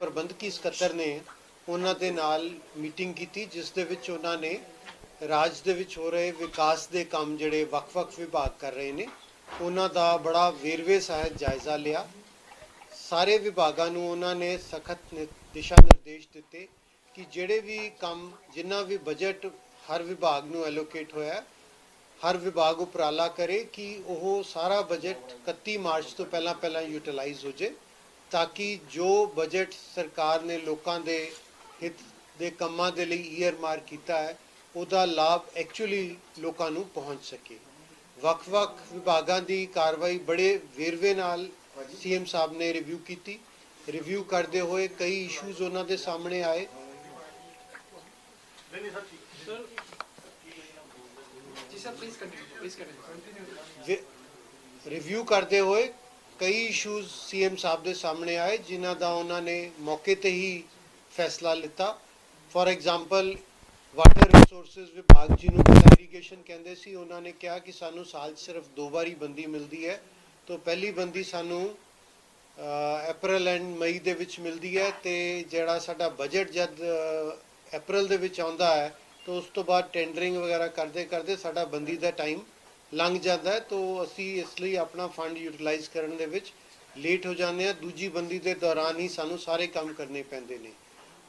ਪ੍ਰਬੰਧਕੀ ਸਕੱਤਰ ਨੇ ਉਹਨਾਂ ਦੇ ਨਾਲ ਮੀਟਿੰਗ ਕੀਤੀ, ਜਿਸ ਦੇ ਵਿੱਚ ਉਹਨਾਂ ਨੇ ਰਾਜ ਦੇ ਵਿੱਚ ਹੋ ਰਹੇ ਵਿਕਾਸ ਦੇ ਕੰਮ ਜਿਹੜੇ ਵੱਖ-ਵੱਖ ਵਿਭਾਗ ਕਰ ਰਹੇ ਨੇ, ਉਹਨਾਂ ਦਾ ਬੜਾ ਵੇਰਵੇ ਸਹਿਤ ਜਾਇਜ਼ਾ ਲਿਆ। ਸਾਰੇ ਵਿਭਾਗਾਂ ਨੂੰ ਉਹਨਾਂ ਨੇ ਸਖਤ ਦਿਸ਼ਾ ਨਿਰਦੇਸ਼ ਦਿੱਤੇ ਕਿ ਜਿਹੜੇ ਵੀ ਕੰਮ, ਜਿੰਨਾ ਵੀ ਬਜਟ ਹਰ ਵਿਭਾਗ ਨੂੰ ਐਲੋਕੇਟ ਹੋਇਆ ਹਰ ਵਿਭਾਗ ਉਪਰਾਲਾ ਕਰੇ ਕਿ ਉਹ ਸਾਰਾ ਬਜਟ 31 ਮਾਰਚ ਤੋਂ ਪਹਿਲਾਂ ਪਹਿਲਾਂ ਯੂਟਿਲਾਈਜ਼ ਹੋ ਜੇ ਤਾਂ ਕਿ ਜੋ ਬਜਟ ਸਰਕਾਰ ਨੇ ਲੋਕਾਂ ਦੇ ਹਿੱਤ ਦੇ ਕੰਮਾਂ ਦੇ ਲਈ ਈਅਰ ਮਾਰ ਕੀਤਾ ਹੈ ਉਹਦਾ ਲਾਭ ਐਕਚੁਅਲੀ ਲੋਕਾਂ ਨੂੰ ਪਹੁੰਚ ਸਕੇ। ਵੱਖ-ਵੱਖ ਵਿਭਾਗਾਂ ਦੀ ਕਾਰਵਾਈ ਬੜੇ ਵੇਰਵੇ ਨਾਲ ਸੀਐਮ ਸਾਹਿਬ ਨੇ ਰਿਵਿਊ ਕੀਤੀ। ਰਿਵਿਊ ਕਰਦੇ ਹੋਏ ਕਈ ਇਸ਼ੂਜ਼ ਉਹਨਾਂ ਦੇ ਸਾਹਮਣੇ ਆਏ। ਰਿਵਿਊ ਕਰਦੇ ਹੋਏ ਕਈ ਇਸ਼ੂਜ਼ ਸੀਐਮ ਸਾਹਿਬ ਦੇ ਸਾਹਮਣੇ ਆਏ, ਜਿਨ੍ਹਾਂ ਦਾ ਉਹਨਾਂ ਨੇ ਮੌਕੇ ਤੇ ਹੀ ਫੈਸਲਾ ਲਿੱਤਾ। ਫੋਰ ਐਗਜ਼ਾਮਪਲ ਵਾਟਰ ਰਿਸੋਰਸਸ ਵਿਭਾਗ ਜਿਹਨੂੰ ਇਰੀਗੇਸ਼ਨ ਕਹਿੰਦੇ ਸੀ, ਉਹਨਾਂ ਨੇ ਕਿਹਾ ਕਿ ਸਾਨੂੰ ਸਾਲ 'ਚ ਸਿਰਫ ਦੋ ਵਾਰੀ ਬੰਦੀ ਮਿਲਦੀ ਹੈ। ਤੋਂ ਪਹਿਲੀ ਬੰਦੀ ਸਾਨੂੰ ਅਪ੍ਰੈਲ ਐਂਡ ਮਈ ਦੇ ਵਿੱਚ ਮਿਲਦੀ ਹੈ ਤੇ ਜਿਹੜਾ ਸਾਡਾ ਬਜਟ ਜਦ ਅਪ੍ਰੈਲ ਦੇ ਵਿੱਚ ਆਉਂਦਾ ਹੈ, ਤਾਂ ਉਸ ਤੋਂ ਬਾਅਦ ਟੈਂਡਰਿੰਗ ਵਗੈਰਾ ਕਰਦੇ ਕਰਦੇ ਸਾਡਾ ਬੰਦੀ ਦਾ ਟਾਈਮ ਲੰਘ ਜਾਂਦਾ ਹੈ, ਤੋਂ ਅਸੀਂ ਇਸ ਲਈ ਆਪਣਾ ਫੰਡ ਯੂਟਿਲਾਈਜ਼ ਕਰਨ ਦੇ ਵਿੱਚ ਲੇਟ ਹੋ ਜਾਂਦੇ ਹਾਂ। ਦੂਜੀ ਬੰਦੀ ਦੇ ਦੌਰਾਨ ਹੀ ਸਾਨੂੰ ਸਾਰੇ ਕੰਮ ਕਰਨੇ ਪੈਂਦੇ ਨੇ।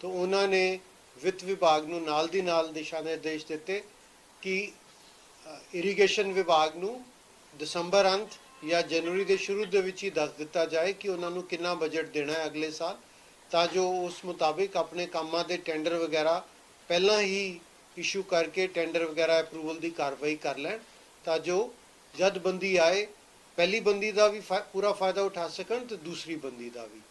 ਤਾਂ ਉਹਨਾਂ ਨੇ ਵਿੱਤ ਵਿਭਾਗ ਨੂੰ ਨਾਲ ਦੀ ਨਾਲ ਦਿਸ਼ਾ ਨਿਰਦੇਸ਼ ਦਿੱਤੇ ਕਿ ਇਰੀਗੇਸ਼ਨ ਵਿਭਾਗ ਨੂੰ ਦਸੰਬਰ ਅੰਤ ਜਾਂ ਜਨਵਰੀ ਦੇ ਸ਼ੁਰੂ ਦੇ ਵਿੱਚ ਹੀ ਦੱਸ ਦਿੱਤਾ ਜਾਏ ਕਿ ਉਹਨਾਂ ਨੂੰ ਕਿੰਨਾ ਬਜਟ ਦੇਣਾ ਹੈ ਅਗਲੇ ਸਾਲ। ਤਾਂ ਜੋ ਉਸ ਮੁਤਾਬਿਕ ਆਪਣੇ ਕੰਮਾਂ ਦੇ ਟੈਂਡਰ ਵਗੈਰਾ ਪਹਿਲਾਂ ਹੀ ਇਸ਼ੂ ਕਰਕੇ ਟੈਂਡਰ ਵਗੈਰਾ ਅਪਰੂਵਲ ਦੀ ਕਾਰਵਾਈ ਕਰ ਲੈਣ। ਤਾਂ ਜੋ ਜਦ ਬੰਦੀ ਆਏ, ਪਹਿਲੀ ਬੰਦੀ ਦਾ ਵੀ ਫਾ- ਪੂਰਾ ਫਾਇਦਾ ਉਠਾ ਸਕਣ ਤੇ ਦੂਸਰੀ ਬੰਦੀ ਦਾ ਵੀ।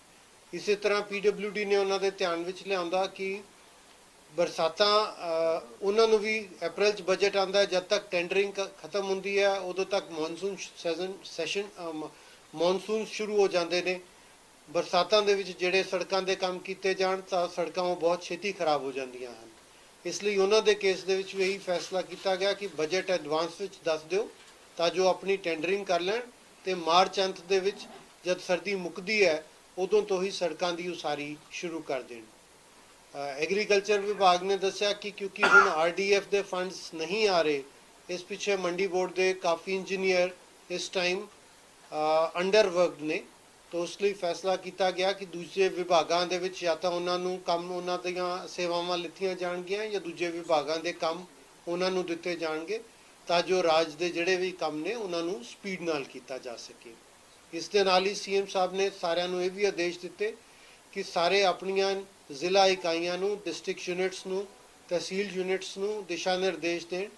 ਇਸੇ ਤਰ੍ਹਾਂ ਪੀਡਬਲਯੂਡੀ ਨੇ ਉਹਨਾਂ ਦੇ ਧਿਆਨ ਵਿੱਚ ਲਿਆਂਦਾ ਕਿ ਬਰਸਾਤਾਂ ਉਹਨਾਂ ਨੂੰ ਵੀ ਅਪ੍ਰੈਲ ਚ ਬਜਟ ਆਂਦਾ ਜਦ ਤੱਕ ਟੈਂਡਰਿੰਗ ਕ- ਖਤਮ ਹੁੰਦੀ ਹੈ, ਉਦੋਂ ਤੱਕ ਮੌਨਸੂਨ ਸੈਸ਼ਨ ਸੈਸ਼ਨ ਮੌਨਸੂਨ ਸ਼ੁਰੂ ਹੋ ਜਾਂਦੇ ਨੇ। ਬਰਸਾਤਾਂ ਦੇ ਵਿੱਚ ਜਿਹੜੇ ਸੜਕਾਂ ਦੇ ਕੰਮ ਕੀਤੇ ਜਾਣ ਤਾਂ ਸੜਕਾਂ ਉਹ ਬਹੁਤ ਛੇਤੀ ਖਰਾਬ ਹੋ ਜਾਂਦੀਆਂ ਹਨ। ਇਸ ਲਈ ਉਹਨਾਂ ਦੇ ਕੇਸ ਦੇ ਵਿੱਚ ਵੀ ਇਹੀ ਫੈਸਲਾ ਕੀਤਾ ਗਿਆ ਕਿ ਬਜਟ ਐਡਵਾਂਸ ਵਿੱਚ ਦੱਸ ਦਿਓ ਤਾਂ ਜੋ ਆਪਣੀ ਟੈਂਡਰਿੰਗ ਕਰ ਲੈਣ ਤੇ ਮਾਰਚ ਅੰਤ ਦੇ ਵਿੱਚ ਜਦ ਸਰਦੀ ਮੁੱਕਦੀ ਹੈ, ਉਦੋਂ ਤੋਂ ਹੀ ਸੜਕਾਂ ਦੀ ਉਸਾਰੀ ਸ਼ੁਰੂ ਕਰ ਦੇਣ। ਐਗਰੀਕਲਚਰ ਵਿਭਾਗ ਨੇ ਦੱਸਿਆ ਕਿ ਕਿਉਂਕਿ ਹੁਣ ਆਰਡੀਐਫ ਦੇ ਫੰਡਸ ਨਹੀਂ ਆ ਰਹੇ, ਇਸ ਪਿੱਛੇ ਮੰਡੀ ਬੋਰਡ ਦੇ ਕਾਫੀ ਇੰਜੀਨੀਅਰ ਇਸ ਟਾਈਮ ਅੰਡਰ ਵਰਕਡ ਨੇ। ਤਾਂ ਉਸ ਲਈ ਫੈਸਲਾ ਕੀਤਾ ਗਿਆ ਕਿ ਦੂਜੇ ਵਿਭਾਗਾਂ ਦੇ ਵਿੱਚ ਜਾਂ ਤਾਂ ਉਹਨਾਂ ਨੂੰ ਕੰਮ ਉਹਨਾਂ ਦੀਆਂ ਸੇਵਾਵਾਂ ਲਿੱਤੀਆਂ ਜਾਣਗੀਆਂ ਜਾਂ ਦੂਜੇ ਵਿਭਾਗਾਂ ਦੇ ਕੰਮ ਉਹਨਾਂ ਨੂੰ ਦਿੱਤੇ ਜਾਣਗੇ ਤਾਂ ਜੋ ਰਾਜ ਦੇ ਜਿਹੜੇ ਵੀ ਕੰਮ ਨੇ ਉਹਨਾਂ ਨੂੰ ਸਪੀਡ ਨਾਲ ਕੀਤਾ ਜਾ ਸਕੇ। ਇਸ ਦੇ ਨਾਲ ਹੀ ਸੀਐਮ ਸਾਹਿਬ ਨੇ ਸਾਰਿਆਂ ਨੂੰ ਇਹ ਵੀ ਆਦੇਸ਼ ਦਿੱਤੇ ਕਿ ਸਾਰੇ ਆਪਣੀਆਂ ਜ਼ਿਲ੍ਹਾ ਇਕਾਈਆਂ ਨੂੰ, ਡਿਸਟ੍ਰਿਕਟ ਯੂਨਿਟਸ ਨੂੰ, ਤਹਿਸੀਲ ਯੂਨਿਟਸ ਨੂੰ ਦਿਸ਼ਾ ਨਿਰਦੇਸ਼ ਦੇਣ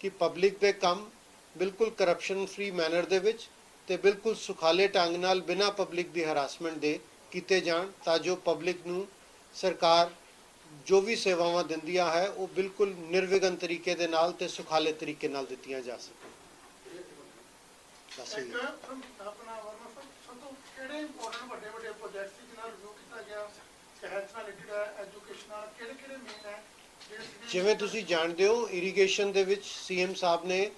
ਕਿ ਪਬਲਿਕ ਦੇ ਕੰਮ ਬਿਲਕੁਲ ਕਰਪਸ਼ਨ ਫ੍ਰੀ ਮੈਨਰ ਦੇ ਵਿੱਚ ਤੇ ਬਿਲਕੁਲ ਸੁਖਾਲੇ ਢੰਗ ਨਾਲ ਬਿਨਾਂ ਪਬਲਿਕ ਦੀ ਹਰਾਸਮੈਂਟ ਦੇ ਕੀਤੇ ਜਾਣ ਤਾਂ ਜੋ ਪਬਲਿਕ ਨੂੰ ਸਰਕਾਰ ਜੋ ਵੀ ਸੇਵਾਵਾਂ ਦਿੰਦੀਆਂ ਹੈ ਉਹ ਬਿਲਕੁਲ ਨਿਰਵਿਘਨ ਤਰੀਕੇ ਦੇ ਨਾਲ ਤੇ ਸੁਖਾਲੇ ਤਰੀਕੇ ਨਾਲ ਦਿੱਤੀਆਂ ਜਾ ਸਕਣ। ਬਸ ਇਹੀ ਇੱਕ ਆਪਣਾ ਵਰਮਾ ਸਾਹਿਬ ਸਭ ਤੋਂ ਕਿਹੜੇ ਇੰਪੋਰਟੈਂਟ ਵੱਡੇ ਵੱਡੇ ਪ੍ਰੋਜੈਕਟ ਸੀ ਜਿਹਨਾਂ ਰਿਵਿਊ ਕੀਤਾ ਗਿਆ? ਸਿਹਤ ਨਾਲ ਰਿਲੇਟਡ ਹੈ ਐਜੂਕੇਸ਼ਨ ਨਾਲ ਕਿਹੜੇ ਕਿਹੜੇ ਮੇਨ ਹੈ? ਜਿਹੜੇ ਸਿਟੀ- ਜਿਵੇਂ ਤੁਸੀਂ ਜਾਣਦੇ ਹੋ ਇਰੀਗੇਸ਼ਨ ਦੇ ਵਿੱਚ ਸੀਐਮ ਸਾਹਿਬ ਨੇ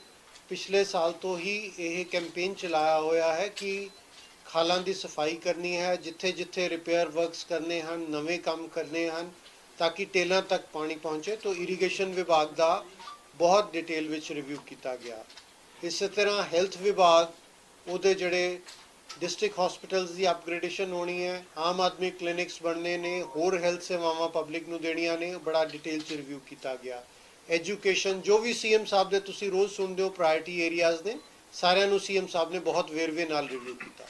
ਪਿਛਲੇ ਸਾਲ ਤੋਂ ਹੀ ਇਹ ਕੈਂਪੇਨ ਚਲਾਇਆ ਹੋਇਆ ਹੈ ਕਿ ਖਾਲਾਂ ਦੀ ਸਫ਼ਾਈ ਕਰਨੀ ਹੈ ਜਿੱਥੇ ਜਿੱਥੇ ਰਿਪੇਅਰ ਵਰਕਸ ਕਰਨੇ ਹਨ, ਨਵੇਂ ਕੰਮ ਕਰਨੇ ਹਨ, ਤਾਂ ਕਿ ਟੇਲਾਂ ਤੱਕ ਪਾਣੀ ਪਹੁੰਚੇ, ਤੋਂ ਇਰੀਗੇਸ਼ਨ ਵਿਭਾਗ ਦਾ ਬਹੁਤ ਡਿਟੇਲ ਵਿੱਚ ਰਿਵਿਊ ਕੀਤਾ ਗਿਆ। ਇਸੇ ਤਰ੍ਹਾਂ ਹੈਲਥ ਵਿਭਾਗ, ਉਹਦੇ ਜਿਹੜੇ ਡਿਸਟ੍ਰਿਕਟ ਹਸਪੀਟਲਸ ਦੀ ਅਪਗ੍ਰੇਡੇਸ਼ਨ ਹੋਣੀ ਹੈ, ਆਮ ਆਦਮੀ ਕਲੀਨਿਕਸ ਬਣਨੇ ਨੇ, ਹੋਰ ਹੈਲਥ ਸੇਵਾਵਾਂ ਪਬਲਿਕ ਨੂੰ ਦੇਣੀਆਂ ਨੇ ਬੜਾ ਡਿਟੇਲ ਚ ਰਿਵਿਊ ਕੀਤਾ ਗਿਆ। ਐਜੂਕੇਸ਼ਨ ਜੋ ਵੀ ਸੀਐਮ ਸਾਹਿਬ ਦੇ ਤੁਸੀਂ ਰੋਜ਼ ਸੁਣਦੇ ਹੋ ਪ੍ਰਾਇੋਰਟੀ ਏਰੀਆਜ਼ ਨੇ ਸਾਰਿਆਂ ਨੂੰ ਸੀਐਮ ਸਾਹਿਬ ਨੇ ਬਹੁਤ ਵੇਰਵੇ ਨਾਲ ਰਿਵਿਊ ਕੀਤਾ।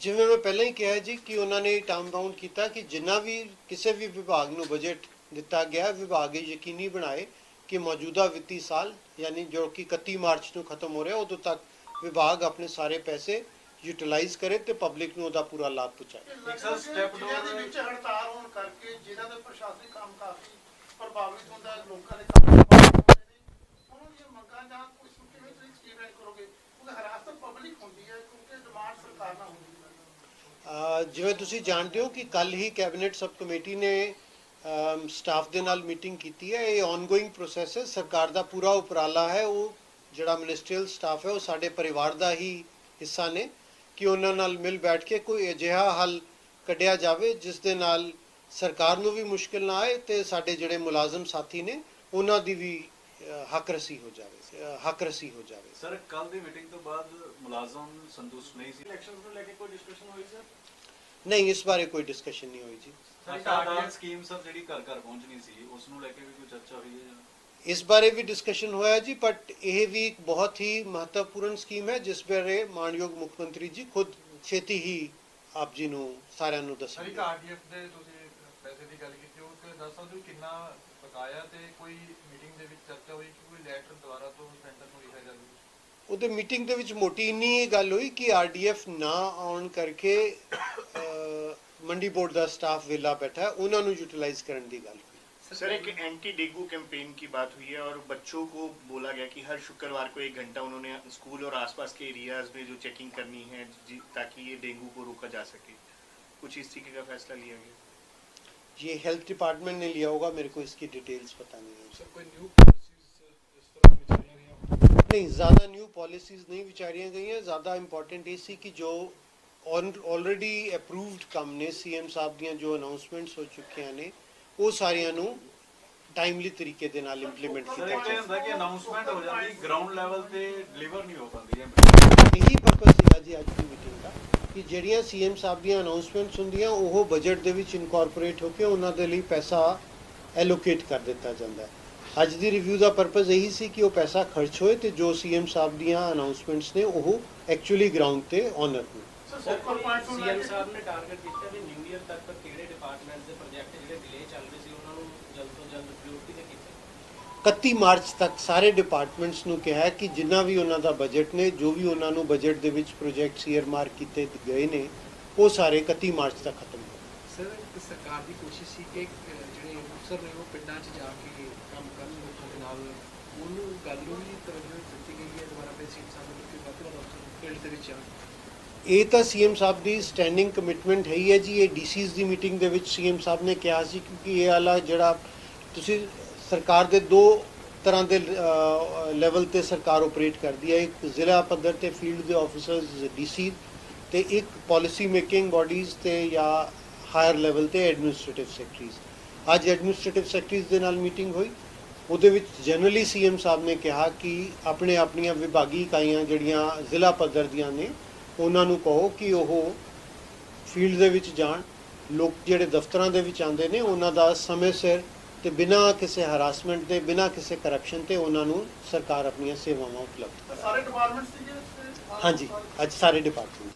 ਜਿਵੇਂ ਮੈਂ ਪਹਿਲਾਂ ਹੀ ਕਿਹਾ ਜੀ ਕਿ ਉਹਨਾਂ ਨੇ ਟਾਈਮ ਬਾਉਂਡ ਕੀਤਾ ਕਿ ਜਿੰਨਾ ਵੀ ਕਿਸੇ ਵੀ ਵਿਭਾਗ ਨੂੰ ਬਜਟ ਦਿੱਤਾ ਗਿਆ ਵਿਭਾਗ ਇਹ ਯਕੀਨੀ ਬਣਾਏ ਕਿ ਮੌਜੂਦਾ ਵਿੱਤੀ ਸਾਲ ਯਾਨੀ ਜੋ ਕਿ 31 ਮਾਰਚ ਨੂੰ ਖਤਮ ਹੋ ਰਿਹਾ ਉਦੋਂ ਤੱਕ ਵਿਭਾਗ ਆਪਣੇ ਸਾਰੇ ਪੈਸੇ ਯੂਟਿਲਾਈਜ਼ ਕਰੇ ਤੇ ਪਬਲਿਕ ਨੂੰ ਉਹਦਾ ਪੂਰਾ ਲਾਭ ਪਹੁੰਚਾਏ। ਇਹ ਲੱਗਦਾ ਕਿ ਜ਼ਿਲ੍ਹਿਆਂ ਦੇ ਵਿੱਚ ਹੜਤਾਲ ਹੋਣ ਕਰਕੇ ਜਿਨ੍ਹਾਂ ਦੇ ਪ੍ਰਸ਼ਾਸਨਿਕ ਕੰਮ ਕਾਫੀ ਪ੍ਰਭਾਵਿਤ ਹੁੰਦਾ ਹੈ ਲੋਕਾਂ ਦੇ ਕੰਮ ਪ੍ਰਭਾਵਿਤ ਹੁੰਦੇ ਨੇ ਉਹਨਾਂ ਦੀਆਂ ਮੰਗਾਂ ਜਾਂ ਕੁਝ ਨੂੰ ਕਿਵੇਂ ਤੁਸੀਂ ਸਟੇਬਲ ਕਰੋਗੇ? ਕਿਉਂਕਿ ਹਰਾਸਤ ਪਬਲਿਕ ਹੁੰਦੀ ਹੈ ਕਿਉਂਕਿ ਡਿਮਾਂਡ ਸਰਕਾਰ ਨਾਲ ਹੁੰਦੀ ਹੈ। ਅਹ ਜਿਵੇਂ ਤੁਸੀਂ ਜਾਣਦੇ ਹੋ ਕਿ ਕੱਲ ਹੀ ਕੈਬਨਿਟ ਸਬ ਕਮੇਟੀ ਨੇ ਸਟਾਫ ਦੇ ਨਾਲ ਮੀਟਿੰਗ ਕੀਤੀ ਹੈ। ਇਹ ਆਨਗੋਇੰਗ ਪ੍ਰੋਸੈਸ ਹੈ। ਸਰਕਾਰ ਦਾ ਪੂਰਾ ਉਪਰਾਲਾ ਹੈ। ਉਹ ਜਿਹੜਾ ਮਿਨਿਸਟਰੀਅਲ ਸਟਾਫ ਹੈ ਉਹ ਸਾਡੇ ਪਰਿਵਾਰ ਦਾ ਹੀ ਹਿੱਸਾ ਨੇ। ਕਿ ਉਹਨਾਂ ਨਾਲ ਮਿਲ ਬੈਠ ਕੇ ਕੋਈ ਅਜਿਹਾ ਹੱਲ ਕੱਢਿਆ ਜਾਵੇ ਜਿਸ ਦੇ ਨਾਲ ਸਰਕਾਰ ਨੂੰ ਵੀ ਮੁਸ਼ਕਲ ਨਾ ਆਏ ਤੇ ਸਾਡੇ ਜਿਹੜੇ ਮੁਲਾਜ਼ਮ ਸਾਥੀ ਨੇ ਉਹਨਾਂ ਦੀ ਵੀ ਹੱਕ ਰਸੀ ਹੋ ਜਾਵੇ ਹੱਕ ਰਸੀ ਹੋ ਜਾਵੇ। ਸਰ ਕੱਲ ਦੀ ਮੀਟਿੰਗ ਤੋਂ ਬਾਅਦ ਮੁਲਾਜ਼ਮ ਸੰਤੁਸ਼ਟ ਨਹੀਂ ਸੀ। ਇਲੈਕਸ਼ਨਸ ਨੂੰ ਲੈ ਕੇ ਕੋਈ ਡਿਸਕਸ਼ਨ ਹੋਈ ਸਰ ਨਹੀਂ ਇਸ ਬਾਰੇ ਕੋਈ ਡਿਸਕਸ਼ਨ ਨਹੀਂ ਹੋਈ ਜੀ। ਸਾਡਾ ਸਕੀਮ ਸਰ ਜਿਹੜੀ ਘਰ ਘਰ ਪਹੁੰਚਣੀ ਸੀ ਉਸ ਨੂੰ ਲੈ ਕੇ ਵੀ ਕੋਈ ਚਰਚਾ ਹੋਈ ਹੈ ਜਾਂ? ਇਸ ਬਾਰੇ ਵੀ ਡਿਸਕਸ਼ਨ ਹੋਇਆ ਜੀ ਬਟ ਇਹ ਵੀ ਇੱਕ ਬਹੁਤ ਹੀ ਮਹੱਤਵਪੂਰਨ ਸਕੀਮ ਹੈ ਜਿਸ ਬਾਰੇ ਮਾਨਯੋਗ ਮੁੱਖ ਮੰਤਰੀ ਜੀ ਖੁਦ ਛੇਤੀ ਹੀ ਆਪ ਜੀ ਨੂੰ ਸਾਰਿਆਂ ਨੂੰ ਸਰ ਦੱਸਣਗੇ ਇੱਕ ਆਰਡੀਐਫ ਦੇ ਤੁਸੀਂ ਪੈਸੇ ਦੀ ਗੱਲ ਕੀਤੀ ਉਹ ਤੇ ਦੱਸ ਸਕਦੇ ਹੋ ਕਿੰਨਾ ਬਕਾਇਆ ਤੇ ਕੋਈ ਮੀਟਿੰਗ ਦੇ ਵਿੱਚ ਚਰਚਾ ਹੋਈ ਕਿ ਕੋਈ ਲੈਟਰ ਦੁਬਾਰਾ ਤੋਂ ਸੈਂਟਰ ਨੂੰ ਲਿਖਿਆ ਜਾਵੇ? ਉਹਦੇ ਮੀਟਿੰਗ ਦੇ ਵਿੱਚ ਮੋਟੀ ਇੰਨੀ ਇਹ ਗੱਲ ਹੋਈ ਕਿ ਆਰਡੀਐਫ ਨਾ ਆਉਣ ਕਰਕੇ ਮੰਡੀ ਬੋਰਡ ਦਾ ਸਟਾਫ ਵਿਲਾ ਬੈਠਾ ਉਹਨਾਂ ਨੂੰ ਯੂਟਿਲਾਈਜ਼ ਕਰਨ ਦੀ ਗੱਲ ਹੋਈ। सर एक एंटी डेंगू कैंपेन की बात हुई है और बच्चों को बोला गया कि हर शुक्रवार को एक घंटा उन्होंने स्कूल और आसपास के एरियाज़ में जो चेकिंग करनी है ताकि ये डेंगू को रोका जा सके। कुछ इस तरीके का फैसला लिया गया? ये हेल्थ डिपार्टमेंट ने लिया होगा मेरे को इसकी डिटेल्स पता नहीं है। सर कोई न्यू नहीं ज़्यादा न्यू पॉलिसीज़ नहीं विचारियाँ गई हैं ज़्यादा इंपॉर्टेंट इसी की जो ऑलरेडी अप्रूव्ड कम ने सी साहब दियाँ जो अनाउंसमेंट्स हो चुके हैं ने ਹੋ ਉਹ ਸਾਰੀਆਂ ਨੂੰ ਟਾਈਮਲੀ ਤਰੀਕੇ ਦੇ ਨਾਲ ਇੰਪਲੀਮੈਂਟ ਕੀਤਾ ਜਾਏ ਹੁੰਦਾ ਕਿ ਅਨਾਉਂਸਮੈਂਟ ਹੋ ਜਾਂਦੀ ਗਰਾਊਂਡ ਲੈਵਲ ਤੇ ਡਿਲੀਵਰ ਨਹੀਂ ਹੋ ਪਾਉਂਦੀ ਹੈ। ਇਹੀ ਪਰਪਸ ਸੀਗਾ ਜੀ ਅੱਜ ਦੀ ਮੀਟਿੰਗ ਦਾ ਕਿ ਜਿਹੜੀਆਂ ਸੀਐਮ ਸਾਹਿਬ ਦੀਆਂ ਅਨਾਉਂਸਮੈਂਟਸ ਹੁੰਦੀਆਂ ਉਹ ਬਜਟ ਦੇ ਵਿੱਚ ਇਨਕੋਰਪੋਰੇਟ ਹੋ ਕੇ ਉਹਨਾਂ ਦੇ ਲਈ ਪੈਸਾ ਐਲੋਕੇਟ ਕਰ ਦਿੱਤਾ ਜਾਂਦਾ ਹੈ। ਅੱਜ ਦੀ ਰਿਵਿਊ ਦਾ ਪਰਪਸ ਇਹੀ ਸੀ ਕਿ ਉਹ ਪੈਸਾ ਖਰਚ ਹੋਏ ਤੇ ਜੋ ਸੀਐਮ ਸਾਹਿਬ ਦੀਆਂ ਅਨਾਉਂਸਮੈਂਟਸ ਨੇ ਉਹ ਐਕਚੁਅਲੀ ਗਰਾਊਂਡ ਤੇ ਆਨਰ ਹੋਣ। ਸੀਐਮ ਸਾਹਿਬ ਨੇ ਟਾਰਗੇਟ ਕੀਤਾ ਵੀ ਨਿਊ ਇਅਰ ਤੱਕ ਕਿਹੜੇ ਡਿਪਾਰਟਮੈਂਟ ਦੇ ਪ੍ਰੋਜੈਕਟ ਜਿਹੜੇ ਡਿਲੇ ਚੱਲ ਰਹੇ ਸੀ ਉਹਨਾਂ ਨੂੰ ਜਲਦ ਤੋਂ ਜਲਦ ਪ੍ਰਾਇੋਰਟੀ ਤੇ ਕੀਤਾ? 31 ਮਾਰਚ ਤੱਕ ਸਾਰੇ ਡਿਪਾਰਟਮੈਂਟਸ ਨੂੰ ਕਿਹਾ ਹੈ ਕਿ ਜਿੰਨਾ ਵੀ ਉਹਨਾਂ ਦਾ ਬਜਟ ਨੇ ਜੋ ਵੀ ਉਹਨਾਂ ਨੂੰ ਬਜਟ ਦੇ ਵਿੱਚ ਪ੍ਰੋਜੈਕਟਸ ਈਅਰਮਾਰਕ ਕੀਤੇ ਗਏ ਨੇ ਉਹ ਸਾਰੇ 31 ਮਾਰਚ ਤੱਕ ਖਤਮ ਹੋ ਸਰ ਸਰਕਾਰ ਦੀ ਕੋਸ਼ਿਸ਼ ਸੀ ਕਿ ਜਿਹੜੇ ਅਫਸਰ ਨੇ ਉਹ ਪਿੰਡਾਂ 'ਚ ਜਾ ਕੇ ਕੰਮ ਕਰਨ ਲੋਕਾਂ ਦੇ ਨਾਲ। ਉਹਨੂੰ ਗੱਲ ਨੂੰ ਵੀ ਤਵੱਜੋ ਦਿੱਤੀ ਗਈ ਹੈ ਦੁਬਾਰਾ ਫਿਰ ਸਾਹਿਬ ਨੂੰ ਕਿ ਵੱਧ ਤੋਂ ਵੱਧ ਅਫਸਰ ਫੀਲਡ ਦੇ ਵਿੱਚ ਆਉਣ ਇਹ ਤਾਂ ਸੀਐਮ ਸਾਹਿਬ ਦੀ ਸਟੈਂਡਿੰਗ ਕਮਿਟਮੈਂਟ ਹੈ ਹੀ ਹੈ ਜੀ, ਇਹ ਡੀਸੀਜ਼ ਦੀ ਮੀਟਿੰਗ ਦੇ ਵਿੱਚ ਸੀਐਮ ਸਾਹਿਬ ਨੇ ਕਿਹਾ ਸੀ ਕਿਉਂਕਿ ਇਹ ਵਾਲਾ ਜਿਹੜਾ ਤੁਸੀਂ ਸਰਕਾਰ ਦੇ ਦੋ ਤਰ੍ਹਾਂ ਦੇ ਲੈਵਲ ਤੇ ਸਰਕਾਰ ਆਪਰੇਟ ਕਰਦੀ ਹੈ, ਇੱਕ ਜ਼ਿਲ੍ਹਾ ਪੱਧਰ ਤੇ ਫੀਲਡ ਦੇ ਆਫੀਸਰਸ ਡੀਸੀ ਤੇ ਇੱਕ ਪਾਲਿਸੀ ਮੇਕਿੰਗ ਬਾਡੀਜ਼ ਤੇ ਜਾਂ ਹਾਇਰ ਲੈਵਲ ਤੇ ਐਡਮਿਨਿਸਟ੍ਰੇਟਿਵ ਸੈਕਟਰੀਜ਼ ਅੱਜ ਐਡਮਿਨਿਸਟ੍ਰੇਟਿਵ ਸੈਕਟਰੀਜ਼ ਦੇ ਨਾਲ ਮੀਟਿੰਗ ਹੋਈ। ਉਹਦੇ ਵਿੱਚ ਜਨਰਲੀ ਸੀਐਮ ਸਾਹਿਬ ਨੇ ਕਿਹਾ ਕਿ ਆਪਣੇ ਆਪਣੀਆਂ ਵਿਭਾਗੀ ਇਕਾਈਆਂ ਜਿਹੜੀਆਂ ਜ਼ਿਲ੍ਹਾ ਪੱਧਰ ਦੀਆਂ ਨੇ ਉਹਨਾਂ ਨੂੰ ਕਹੋ ਕਿ ਉਹ ਫੀਲਡ ਦੇ ਵਿੱਚ ਜਾਣ। ਲੋਕ ਜਿਹੜੇ ਦਫ਼ਤਰਾਂ ਦੇ ਵਿੱਚ ਆਉਂਦੇ ਨੇ ਉਹਨਾਂ ਦਾ ਸਮੇਂ ਸਿਰ ਤੇ ਬਿਨਾਂ ਕਿਸੇ ਹਰਾਸਮੈਂਟ ਦੇ ਬਿਨਾਂ ਕਿਸੇ ਕਰਪਸ਼ਨ ਤੇ ਉਹਨਾਂ ਨੂੰ ਸਰਕਾਰ ਆਪਣੀਆਂ ਸੇਵਾਵਾਂ ਉਪਲਬਧ ਸਾਰੇ ਡਿਪਾਰਟਮੈਂਟਸ? ਹਾਂਜੀ ਅੱਜ ਸਾਰੇ ਡਿਪਾਰਟਮੈਂਟ